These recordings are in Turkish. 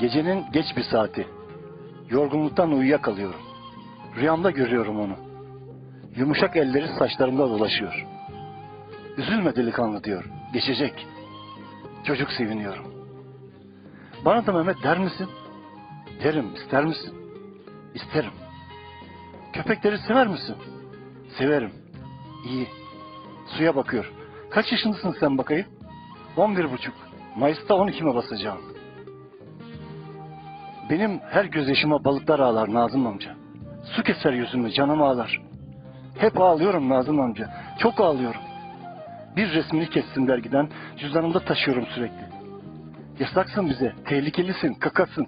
Gecenin geç bir saati. Yorgunluktan uyuyakalıyorum. Rüyamda görüyorum onu. Yumuşak elleri saçlarımda dolaşıyor. Üzülme delikanlı diyor. Geçecek. Çocuk seviniyorum. Bana da Mehmet der misin? Derim. ister misin? İsterim. Köpekleri sever misin? Severim. İyi. Suya bakıyor. Kaç yaşındasın sen bakayım? On bir buçuk. Mayıs'ta on ikime basacağım. Benim her gözyaşıma balıklar ağlar Nazım amca. Su keser yüzümü, canım ağlar. Hep ağlıyorum Nazım amca. Çok ağlıyorum. Bir resmini kessin dergiden, cüzdanımda taşıyorum sürekli. Yasaksın bize, tehlikelisin, kakasın.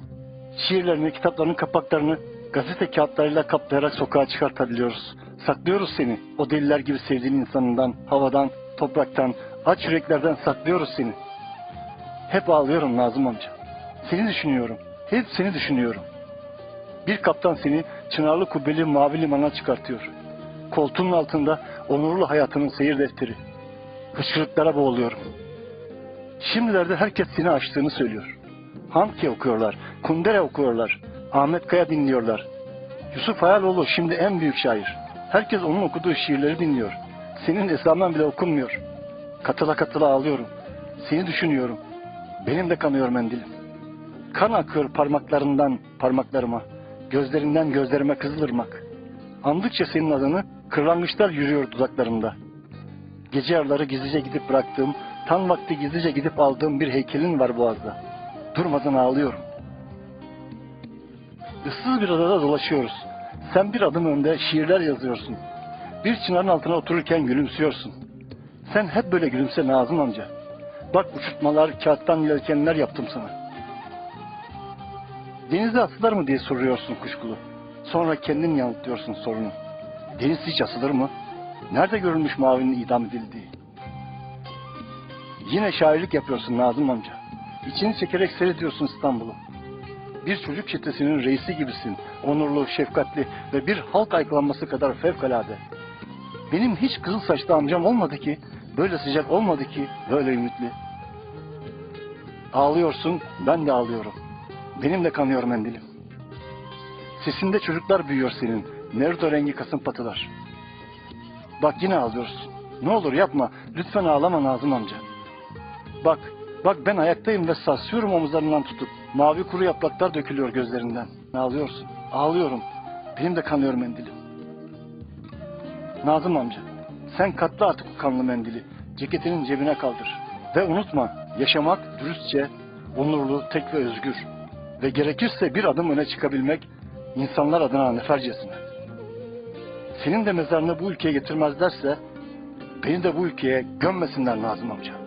Şiirlerini, kitaplarının kapaklarını gazete kağıtlarıyla kaplayarak sokağa çıkartabiliyoruz. Saklıyoruz seni, o deliler gibi sevdiğin insanından, havadan, topraktan, aç yüreklerden saklıyoruz seni. Hep ağlıyorum Nazım amca. Seni düşünüyorum. Hep seni düşünüyorum. Bir kaptan seni çınarlı kubbeli mavi limana çıkartıyor. Koltuğun altında onurlu hayatının seyir defteri. Hıçkırıklara boğuluyorum. Şimdilerde herkes seni açtığını söylüyor. Hamke okuyorlar, Kundera okuyorlar, Ahmet Kaya dinliyorlar. Yusuf Hayaloğlu şimdi en büyük şair. Herkes onun okuduğu şiirleri dinliyor. Senin esamdan bile okunmuyor. Katıla katıla ağlıyorum. Seni düşünüyorum. Benim de kanıyor mendilim. Kan akıyor parmaklarından parmaklarıma. Gözlerinden gözlerime kızılırmak. Andıkça senin adını kırlangıçlar yürüyor dudaklarımda. Gece yarıları gizlice gidip bıraktığım, tam vakti gizlice gidip aldığım bir heykelin var boğazda. Durmadan ağlıyorum. Issız bir adada dolaşıyoruz. Sen bir adım önde şiirler yazıyorsun. Bir çınarın altına otururken gülümsüyorsun. Sen hep böyle gülümse Nazım amca. Bak uçurtmalar, kağıttan yelkenler yaptım sana. Denize atılır mı diye soruyorsun kuşkulu. Sonra kendin yanıtlıyorsun sorunu. Deniz hiç asılır mı? Nerede görülmüş mavinin idam edildiği? Yine şairlik yapıyorsun Nazım amca. İçini çekerek seyrediyorsun İstanbul'u. Bir çocuk çetesinin reisi gibisin. Onurlu, şefkatli ve bir halk ayaklanması kadar fevkalade. Benim hiç kızıl saçlı amcam olmadı ki, böyle sıcak olmadı ki, böyle ümitli. Ağlıyorsun, ben de ağlıyorum. Benim de kanıyor mendilim. Sesinde çocuklar büyüyor senin. Nerede rengi kasım patılar. Bak yine ağlıyorsun. Ne olur yapma. Lütfen ağlama Nazım amca. Bak, bak ben ayaktayım ve sarsıyorum omuzlarından tutup. Mavi kuru yapraklar dökülüyor gözlerinden. Ağlıyorsun. Ağlıyorum. Benim de kanıyor mendilim. Nazım amca, sen katla artık bu kanlı mendili. Ceketinin cebine kaldır. Ve unutma, yaşamak dürüstçe, onurlu, tek ve özgür. Ve gerekirse bir adım öne çıkabilmek, insanlar adına nefercesine. Senin de mezarını bu ülkeye getirmezlerse, beni de bu ülkeye gömmesinler Nazım amca.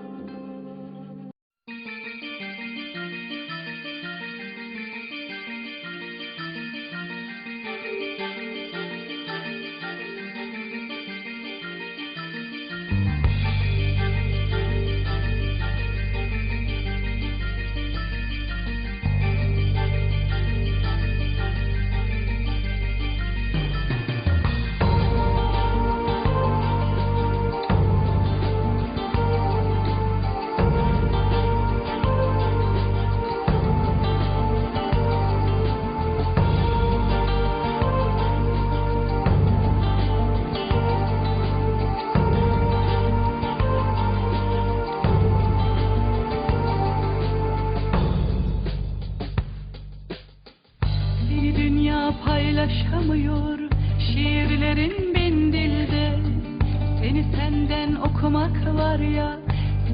Seni senden okumak var ya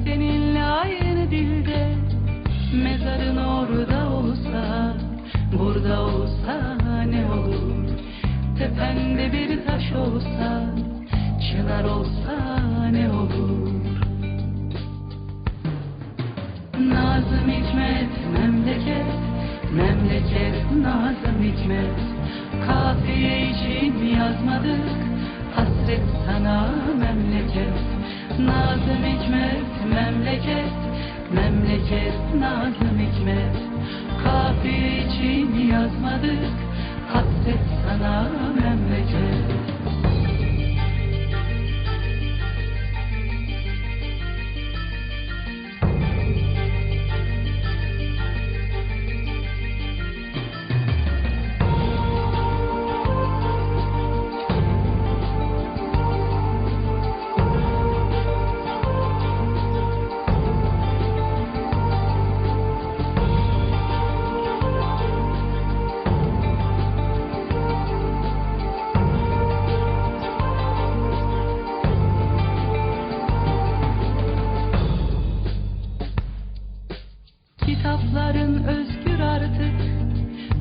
seninle aynı dilde. Mezarın orada olsa burada olsa ne olur? Tepende bir taş olsa çınar olsa ne olur? Nazım Hikmet memleket Memleket Nazım Hikmet. Kafiye için yazmadık Hasret sana memleket Nazım Hikmet memleket Memleket Nazım Hikmet. Kafiye için yazmadık Hasret sana memleket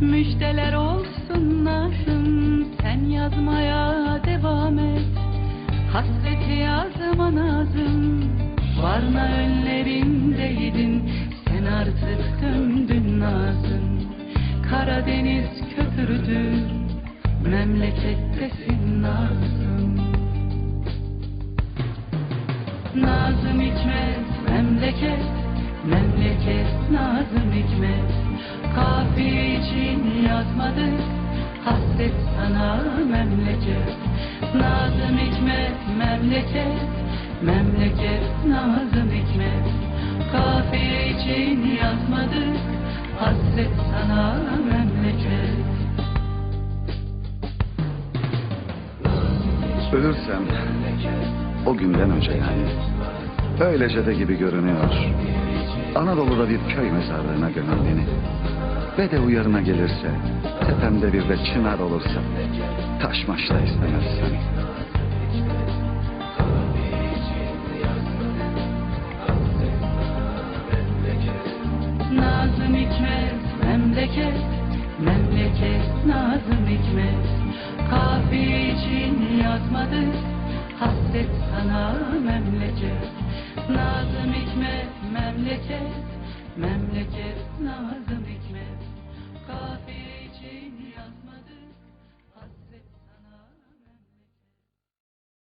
neler olsun Nazım Sen yazmaya devam et. Hasreti yazma Nazım Varna önlerindeydin. Sen artık döndün Nazım. Karadeniz köpürdü Memlekettesin Nazım. Nazım Hikmet memleket. Memleket Nazım Hikmet. Kafiye için yazmadık Hasret sana memleket. Nazım Hikmet memleket. Memleket Nazım Hikmet. Kafiye için yazmadık Hasret sana memleket. Ölürsem o günden önce yani. Öylece de gibi görünüyor. Anadolu'da bir köy mezarlığına beni. Ve de uyarına gelirse tepemde bir de çınar olursa taşmaş da istemezsem. Nazım Hikmet memleket Memleket Nazım Hikmet Kafiye için yazmadık Hasret sana memleket Nazım Hikmet memleket Memleket Nazım Hikmet Kafiye